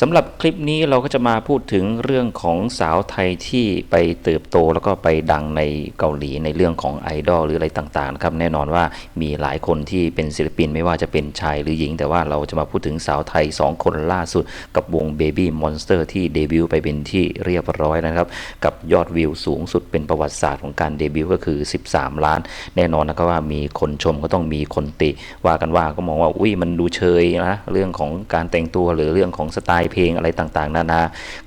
สำหรับคลิปนี้เราก็จะมาพูดถึงเรื่องของสาวไทยที่ไปเติบโตแล้วก็ไปดังในเกาหลีในเรื่องของไอดอลหรืออะไรต่างๆนะครับแน่นอนว่ามีหลายคนที่เป็นศิลปินไม่ว่าจะเป็นชายหรือหญิง แต่ว่าเราจะมาพูดถึงสาวไทย 2 คนล่าสุด กับวง Baby Monster ที่เดบิวต์ไปเป็นที่เรียบร้อยนะครับ กับยอดวิวสูงสุดเป็นประวัติศาสตร์ของการเดบิวต์ก็คือ 13 ล้าน แน่นอนนะครับว่ามีคนชมก็ต้องมีคนติว่ากันว่าก็มองว่าอุ้ยมันดูเชยนะเรื่องของการแต่งตัวหรือเรื่องของสไตล์เพลงอะไรต่างๆนานา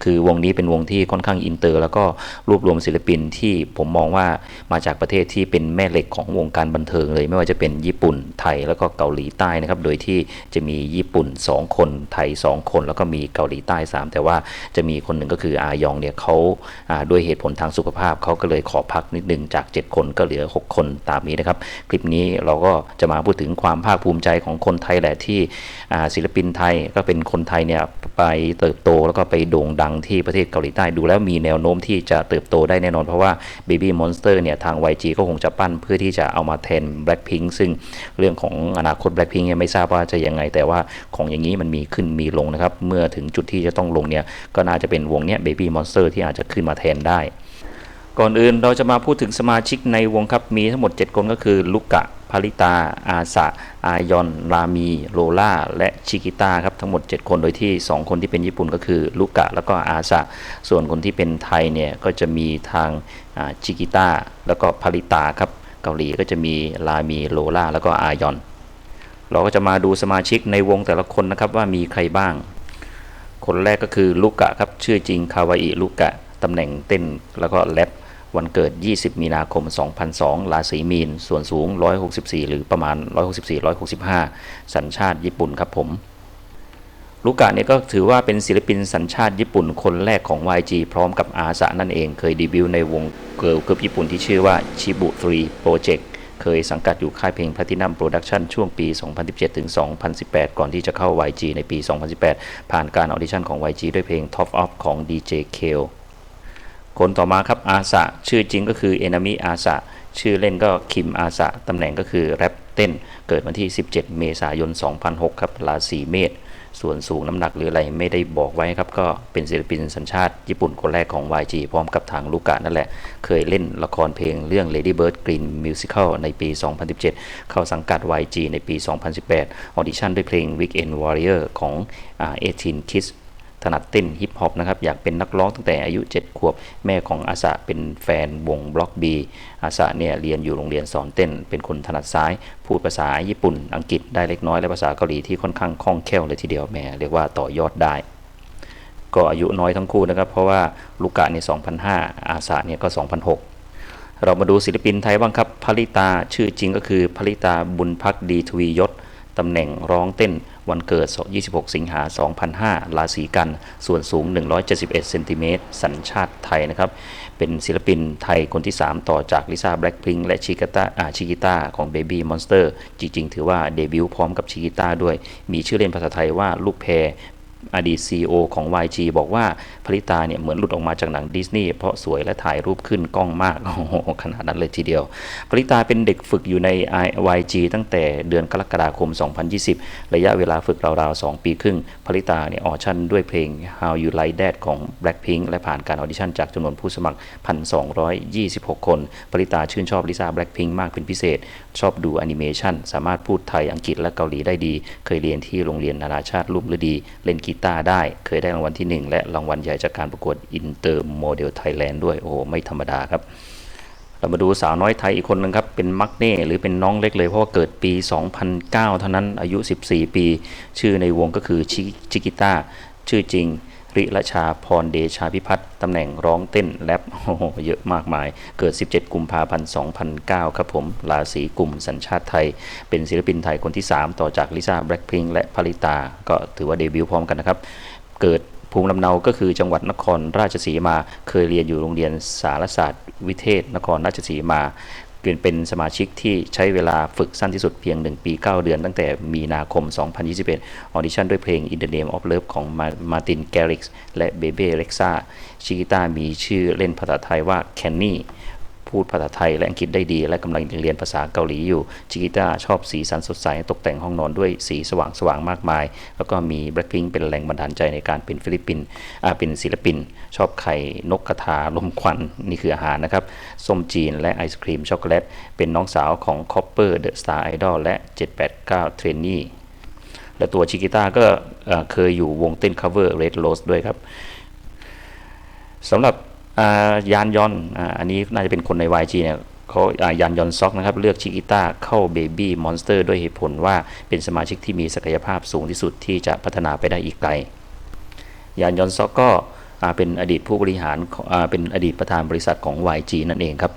คือวงนี้เป็นวงที่ค่อนข้างอินเตอร์ แล้วก็รวบรวมศิลปินที่ผมมองว่ามาจากประเทศที่เป็นแม่เหล็กของวงการบันเทิงเลย ไม่ว่าจะเป็นญี่ปุ่นไทยแล้วก็เกาหลีใต้นะครับ โดยที่จะมีญี่ปุ่น 2 คนไทย 2 คน แล้วก็มีเกาหลีใต้ 3 แต่ว่าจะมีคนหนึ่งก็คืออายองเนี่ยเขาด้วยเหตุผลทางสุขภาพเขาก็เลยขอพักนิดหนึ่งจาก 7 คนก็เหลือ 6 คนตามนี้นะครับ คลิปนี้เราก็จะมาพูดถึงความภาคภูมิใจของคนไทยแหละที่ศิลปินไทยก็เป็นคนไทยเนี่ยเติบโตแล้วก็ไปโด่งดังที่ประเทศเกาหลีใต้ดูแล้วมีแนวโน้มที่จะเติบโตได้แน่นอน เพราะว่า Baby Monster เนี่ยทาง YG ก็คงจะปั้นเพื่อที่จะเอามาแทน Blackpink ซึ่งเรื่องของอนาคต Blackpink เนี่ยไม่ทราบว่าจะยังไง แต่ว่าของอย่างนี้มันมีขึ้นมีลงนะครับ เมื่อถึงจุดที่จะต้องลงเนี่ยก็น่าจะเป็นวงเนี้ย Baby Monster ที่อาจจะขึ้นมาแทนได้ ก่อนอื่นเราจะมาพูดถึงสมาชิกในวงครับมีทั้งหมด 7 คนก็คือลุกะพาริตา อาสะ อายอน รามี โลล่า และชิกิต้าครับทั้งหมด 7 คนโดยที่ 2 คนที่เป็นญี่ปุ่นก็คือลุกะแล้วก็อาสะ ส่วนคนที่เป็นไทยเนี่ยก็จะมีทางชิกิต้าแล้วก็พาริตาครับเกาหลีก็จะมีรามี โลล่า แล้วก็อายอน เราก็จะมาดูสมาชิกในวงแต่ละคนนะครับว่ามีใครบ้าง คนแรกก็คือลุกะครับชื่อจริงคาวาอิลุกะตำแหน่งเต้นแล้วก็แรป วันเกิด 20 มีนาคม 2002 ราศีมีน ส่วนสูง 164 หรือประมาณ 164-165 สัญชาติญี่ปุ่นครับผมลูกะเนี่ยก็ถือว่าเป็นศิลปินสัญชาติญี่ปุ่นคนแรกของ YG พร้อมกับอาสะนั่นเอง เคยเดบิวต์ในวงเกิร์ลกรุ๊ปญี่ปุ่นที่ชื่อว่าชิบุ3 Project เคยสังกัดอยู่ค่ายเพลง Platinum Production ช่วงปี 2017 ถึง 2018 ก่อนที่จะเข้า YG ในปี 2018 ผ่านการออดิชั่นของ YG ด้วยเพลง Top Off ของ DJ Kale คนต่อมาครับอาสะชื่อจริงก็คือเอนามิอาสะชื่อเล่นก็คิมอาสะตำแหน่งก็คือแรปเต้น เกิดวันที่ 17 เมษายน 2006 ครับราศีเมษส่วนสูงน้ำหนักหรืออะไรไม่ได้บอกไว้ครับ ก็เป็นศิลปินสัญชาติญี่ปุ่นคนแรกของ YG พร้อมกับทางลูกะนั่นแหละ เคยเล่นละครเพลงเรื่อง Lady Bird Green Musical ในปี 2017 เข้าสังกัด YG ในปี 2018 ออดิชั่นด้วยเพลง Weekend Warrior ของ 18 Kids ถนัดเต้นฮิปฮอปนะครับอยากเป็นนักร้องตั้งแต่อายุ 7 ขวบ แม่ของอาสะเป็นแฟนวงบล็อกบีอาสะเนี่ยเรียนอยู่โรงเรียนสอนเต้น เป็นคนถนัดซ้าย พูดภาษาญี่ปุ่น อังกฤษได้เล็กน้อยและภาษาเกาหลีที่ค่อนข้างคล่องแคล่วเลยทีเดียวแม่เรียกว่าต่อยอดได้ ก็อายุน้อยทั้งคู่นะครับเพราะว่าลูกะเนี่ย2005 อาสะเนี่ยก็ 2006เรามาดูศิลปินไทยบ้างครับพลิตาชื่อจริงก็คือพลิตาบุญพักดีทวียศ ตำแหน่งร้องเต้น วันเกิด 26 สิงหา 2005ราศีกัน ส่วนสูง 171 เซนติเมตร สัญชาติไทยนะครับ เป็นศิลปินไทยคนที่ 3 ต่อจากลิซ่าแบล็กพิงและชิกิต้าอาชิกิต้าของ Baby Monster จริง ๆ ถือว่าเดบิวต์พร้อมกับชิกิต้าด้วย มีชื่อเล่นภาษาไทยว่าลูกแพร อดีต CEO ของ YG บอกว่าพริตาเนี่ยเหมือนหลุดออกมาจากหนังดิสนีย์เพราะสวยและถ่ายรูปขึ้นกล้องมากโอ้โหขนาดนั้นเลยทีเดียวพริตาเป็นเด็กฝึกอยู่ใน YG ตั้งแต่เดือนกรกฎาคม 2020 ระยะเวลาฝึกราวๆ 2 ปีครึ่งพริตาเนี่ยออชั่นด้วยเพลง How You Like That ของ Blackpink และผ่านการออดิชั่นจากจำนวนผู้สมัคร 1,226 คนพริตาชื่นชอบลิซ่า Blackpink มากเป็นพิเศษ ชอบดูแอนิเมชันสามารถพูดไทยอังกฤษและเกาหลีได้ดี เคยเรียนที่โรงเรียนนานาชาติรุ่มฤดีเล่นกีตาได้ เคยได้รางวัลที่ 1 และรางวัลใหญ่จากการประกวดอินเตอร์โมเดลไทยแลนด์ด้วย โอ้โห ไม่ธรรมดาครับ เรามาดูสาวน้อยไทยอีกคนนึงครับ เป็นมักเน่หรือเป็นน้องเล็กเลย เพราะว่าเกิดปี 2009 เท่านั้นอายุ 14 ปี ชื่อในวงก็คือชิชิกิต้าชื่อจริง ริรชาพรเดชาพิพัฒน์ตำแหน่งร้องเต้นแรปโอ้โหเยอะมากมาย เกิด 17 กุมภาพันธ์ 2009 ครับผม ราศีกลุ่มสัญชาติไทย เป็นศิลปินไทยคนที่ 3 ต่อจากลิซ่าแบล็ k พิงและพาริตา ก็ถือว่าเดบิวต์พร้อมกันนะครับ เกิดภูมิลำเนา ก็คือจังหวัดนครราชสีมา เคยเรียนอยู่โรงเรียนสารศาสตร์วิเทศ นครราชสีมา เป็นสมาชิกที่ใช้เวลาฝึกสั้นที่สุดเพียง 1 ปี 9 เดือน ตั้งแต่มีนาคม 2021 ออดิชั่นด้วยเพลง In the Name of Love ของมาตินแกริกและเบเบ้เล็กซ่าชิกิต้ามีชื่อเล่นภาษาไทยว่าแคนนี่ พูดภาษาไทยและอังกฤษได้ดี และกำลังเรียนภาษาเกาหลีอยู่ชิกิต้าชอบสีสันสดใสตกแต่งห้องนอนด้วยสีสว่างสว่างๆมากมาย แล้วก็มีแบล็คพิงเป็นแรงบันดาลใจในการเป็นฟิลิปปินส์อ่าเป็นศิลปิน ชอบไข่นกกระทาลมควันนี่คืออาหารนะครับส้มจีนและไอศครีมช็อกโกแลตเป็นน้องสาวของคอปเปอร์เดอะสตาร์ไอดอลและ 789เทรนนี่และตัวชิกิต้าก็เคยอยู่วงเต้น cover Red Rose ด้วยครับสำหรับ ยานยอนอันนี้น่าจะเป็นคนใน YG เนี่ยเขายานยอนซ็อกนะครับ เลือกชิกิต้าเข้า Baby Monster ด้วยเหตุผลว่าเป็นสมาชิกที่มีศักยภาพสูงที่สุดที่จะพัฒนาไปได้อีกไกล ยานยอนซ็อกก็เป็นอดีตผู้บริหารเป็นอดีตประธานบริษัทของ YG นั่นเองครับ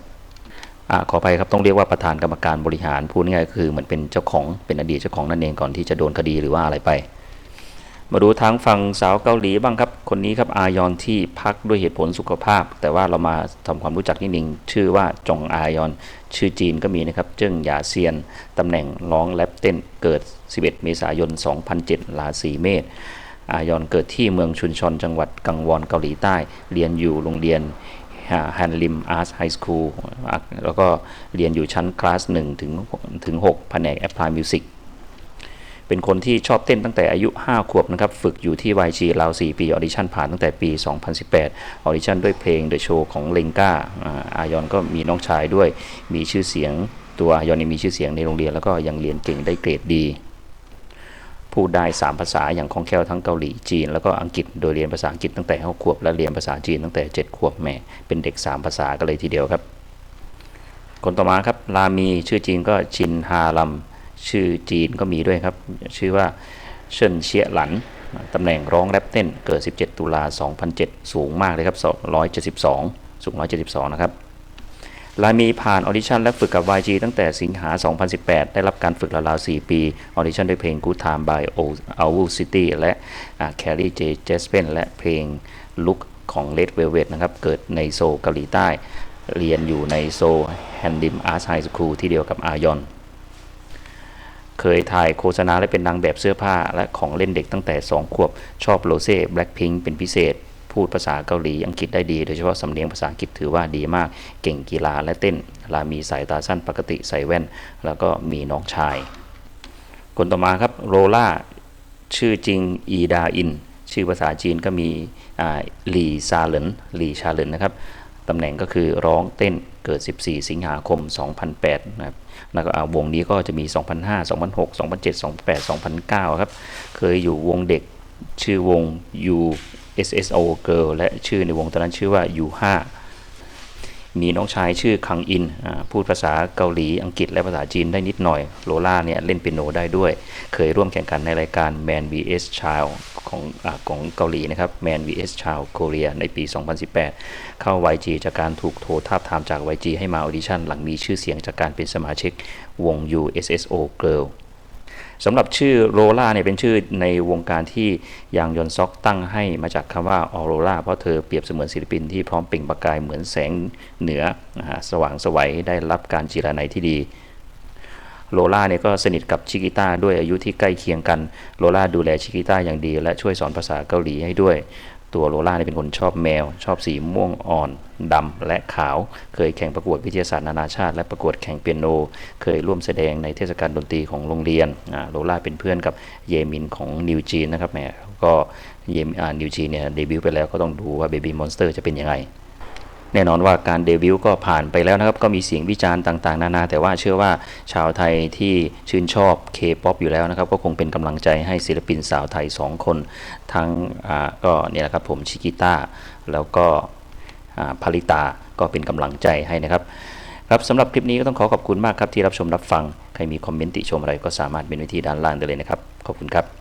อขออภัยครับต้องเรียกว่าประธานกรรมการบริหารพูดง่ายๆคือเหมือนเป็นเจ้าของเป็นอดีตเจ้าของนั่นเองก่อนที่จะโดนคดีหรือว่าอะไรไป มาดูทางฝั่งสาวเกาหลีบ้างครับ คนนี้ครับอายอนที่พักด้วยเหตุผลสุขภาพ แต่ว่าเรามาทำความรู้จักนิดนึงชื่อว่าจงอายอน ชื่อจีนก็มีนะครับ เจิ้งหยาเซียนตำแหน่งร้องแรปเต้นเกิด 11 เมษายน 2007 ราศีเมษอายอนเกิดที่เมืองชุนชอนจังหวัดกังวอนเกาหลีใต้ เรียนอยู่โรงเรียนฮันลิมอาร์ตไฮสคูลแล้วก็เรียนอยู่ชั้นคลาส1ถึงถึง6แผนกแอปพลายมิวสิก เป็นคนที่ชอบเต้นตั้งแต่อายุ 5 ขวบนะครับ ฝึกอยู่ที่ YG ราว4ปีออดิชั่นผ่านตั้งแต่ปี 2018 ออดิชั่นด้วยเพลง The Show ของเลงกาอายอนก็มีน้องชายด้วย มีชื่อเสียงตัวอายอนมีชื่อเสียงในโรงเรียนแล้วก็ยังเรียนเก่งได้เกรดดีพูดได้ 3 ภาษาอย่างคล่องแคล่วทั้งเกาหลีจีน แล้วก็อังกฤษโดยเรียนภาษาอังกฤษตั้งแต่6ขวบ และเรียนภาษาจีนตั้งแต่ 7 ขวบแม่เป็นเด็ก 3 ภาษากันเลยทีเดียวครับ คนต่อมาครับลามีชื่อจีนก็ชินฮาลัม ชื่อจีนก็มีด้วยครับ ชื่อว่าเชินเชียหลันตำแหน่งร้องแรปเต้นเกิด 17 ตุลา 2007 สูงมากเลยครับ 172 สูง 172 นะครับลามีผ่านออดิชั่นและฝึกกับ YG ตั้งแต่สิงหา 2018 ได้รับการฝึกราวๆ 4 ปีออดิชั่นด้วยเพลง Good Time by Owl City และ Carrie J. Jaspen และเพลง Look ของ Red Velvet นะครับ เกิดในโซลเกาหลีใต้ เรียนอยู่ในโซลแฮนดิมอาร์ตไฮสคูลที่เดียวกับอายอน เคยถ่ายโฆษณาและเป็นนางแบบเสื้อผ้าและของเล่นเด็กตั้งแต่ 2 ขวบ ชอบโรเซ่แบล็คพิงเป็นพิเศษ พูดภาษาเกาหลีอังกฤษได้ดี โดยเฉพาะสำเนียงภาษาอังกฤษถือว่าดีมาก เก่งกีฬาและเต้นลามีสายตาสั้นปกติใส่แว่น แล้วก็มีน้องชาย คนต่อมาครับโรล่าชื่อจริงอีดาอิน ชื่อภาษาจีนก็มีหลีซาเหลินหลีชาเหลินนะครับ ตำแหน่งก็คือร้องเต้นเกิด 14 สิงหาคม 2008 นะครับแล้วก็อ่าวงนี้ก็จะมี 2005 2006 2007 2008 2009 ครับ เคยอยู่วงเด็กชื่อวง U SSO Girl และชื่อในวงตอนนั้นชื่อว่า U5 มีน้องชายชื่อคังอิน พูดภาษาเกาหลี อังกฤษ และภาษาจีนได้นิดหน่อย โลล่าเนี่ยเล่นเปียโนได้ด้วย เคยร่วมแข่งขันในรายการ Man vs Child ของอของเกาหลีนะครับ Man vs Child Korea ในปี 2018 เข้า YG จากการถูกโทรทาบทามจาก YG ให้มาออดิชั่น หลังมีชื่อเสียงจากการเป็นสมาชิกวง USSO Girl สำหรับชื่อโรล่าเนี่ยเป็นชื่อในวงการที่ยางยอนซอกตั้งให้มาจากคำว่าออโรล่าเพราะเธอเปรียบเสมือนศิลปินที่พร้อมเปล่งประกายเหมือนแสงเหนือสว่างสวัยได้รับการจีรนัยที่ดีโลล่าเนี่ยก็สนิทกับชิกิต้าด้วยอายุที่ใกล้เคียงกัน โลล่าดูแลชิกิต้าอย่างดี และช่วยสอนภาษาเกาหลีให้ด้วย ตัวโลล่าเนี่ยเป็นคนชอบแมว ชอบสีม่วงอ่อนดำและขาว เคยแข่งประกวดวิทยาศาสตร์นานาชาติ และประกวดแข่งเปียโน เคยร่วมแสดงในเทศกาลดนตรีของโรงเรียนโลล่าเป็นเพื่อนกับเยมินของนิวจีนนะครับแหมก็เยมอ่านิวจีนเนี่ยเดบิวต์ไปแล้วก็ต้องดูว่าเบบี้มอนสเตอร์จะเป็นยังไง แน่นอนว่าการเดบิวต์ก็ผ่านไปแล้วนะครับ ก็มีเสียงวิจารณ์ต่างๆ นานา แต่ว่าเชื่อว่าชาวไทยที่ชื่นชอบ K-POP อยู่แล้วนะครับ ก็คงเป็นกำลังใจให้ศิลปินสาวไทย 2 คน ทั้งอ่าก็เนี่ยแหละครับผมชิกิต้าแล้วก็อ่าพาริตาก็เป็นกำลังใจให้นะครับครับสำหรับคลิปนี้ก็ต้องขอขอบคุณมากครับที่รับชมรับฟัง ใครมีคอมเมนต์ติชมอะไรก็สามารถเป็นไว้ที่ด้านล่างได้เลยนะครับ ขอบคุณครับ